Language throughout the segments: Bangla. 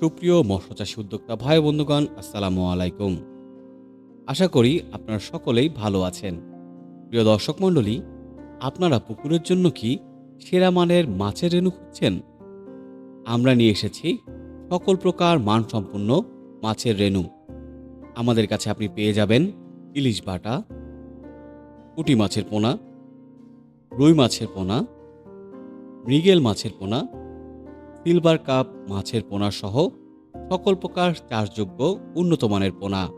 সুপ্রিয় মৎস্যচাষী উদ্যোক্তা ভাই বন্ধুগণ, আসসালামু আলাইকুম। আশা করি আপনারা সকলেই ভালো আছেন। প্রিয় দর্শক মণ্ডলী, আপনারা পুকুরের জন্য কি সেরা মানের মাছের রেণু খুঁজছেন? আমরা নিয়ে এসেছি সকল প্রকার মানসম্পন্ন মাছের রেণু। আমাদের কাছে আপনি পেয়ে যাবেন ইলিশ বাটা, পুঁটি মাছের পোনা, রুই মাছের পোনা, মৃগেল মাছের পোনা সিলভার কাপ, মাছের পোনা সহ সকল প্রকার চাষযোগ্য উন্নত মানের পোনা।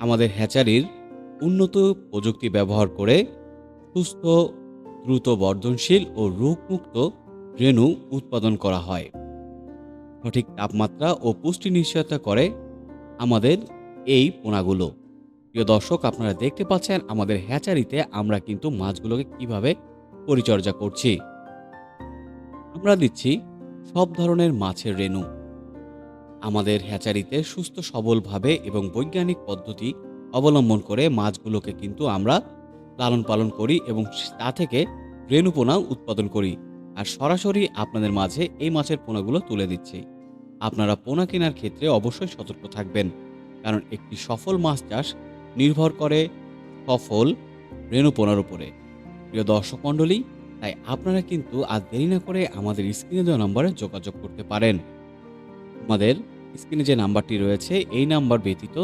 আমাদের হ্যাচারির উন্নত প্রযুক্তি ব্যবহার করে সুস্থ, দ্রুত বর্ধনশীল ও রোগমুক্ত রেণু উৎপাদন করা হয়। সঠিক তাপমাত্রা ও পুষ্টি নিশ্চয়তা করে আমাদের এই পোনাগুলো। প্রিয় দর্শক, আপনারা দেখতে পাচ্ছেন আমাদের হ্যাচারিতে আমরা কিন্তু মাছগুলোকে কীভাবে পরিচর্যা করছি। আমরা দিচ্ছি সব ধরনের মাছের রেণু। আমাদের হ্যাচারিতে সুস্থ সবলভাবে এবং বৈজ্ঞানিক পদ্ধতি অবলম্বন করে মাছগুলোকে কিন্তু আমরা লালন পালন করি এবং তা থেকে রেণু পোনা উৎপাদন করি। আর সরাসরি আপনাদের মাঝে এই মাছের পোনাগুলো তুলে দিচ্ছি। আপনারা পোনা কেনার ক্ষেত্রে অবশ্যই সতর্ক থাকবেন। কারণ একটি সফল মাছ চাষ নির্ভর করে সফল রেণু পোনার উপরে। প্রিয় দর্শক মণ্ডলী তাই আপনারা কিন্তু আর দেরি না করে আমাদের স্ক্রিনে দেওয়া নম্বরে যোগাযোগ করতে পারেন। আমাদের স্ক্রিনে যে নাম্বারটি রয়েছে, এই নাম্বার ব্যতীত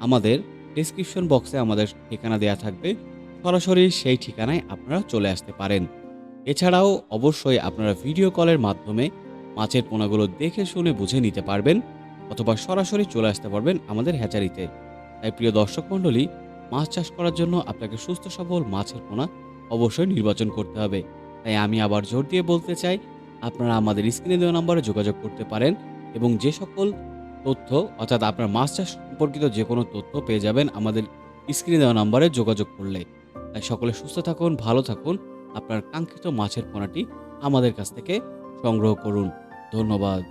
আমাদের ডিসক্রিপশন বক্সে আমাদের ঠিকানা দেওয়া থাকবে। সরাসরি সেই ঠিকানায় আপনারা চলে আসতে পারেন। এছাড়াও অবশ্যই আপনারা ভিডিও কলের মাধ্যমে মাছের পোনাগুলো দেখে শুনে বুঝে নিতে পারবেন অথবা সরাসরি চলে আসতে পারবেন আমাদের হ্যাচারিতে তাই প্রিয় দর্শক মণ্ডলী, মাছ চাষ করার জন্য আপনাকে সুস্থ সবল মাছের পোনা অবশ্যই নির্বাচন করতে হবে। তাই আমি আবার জোর দিয়ে বলতে চাই, আপনারা আমাদের স্ক্রিনে দেওয়া নম্বরে যোগাযোগ করতে পারেন এবং যে সকল তথ্য, অর্থাৎ আপনার মাছ চাষ সম্পর্কিত যে কোনো তথ্য পেয়ে যাবেন আমাদের স্ক্রিনে দেওয়া নম্বরে যোগাযোগ করলে। তাই সকলে সুস্থ থাকুন, ভালো থাকুন। আপনার কাঙ্ক্ষিত মাছের পোনাটি আমাদের কাছ থেকে সংগ্রহ করুন। ধন্যবাদ।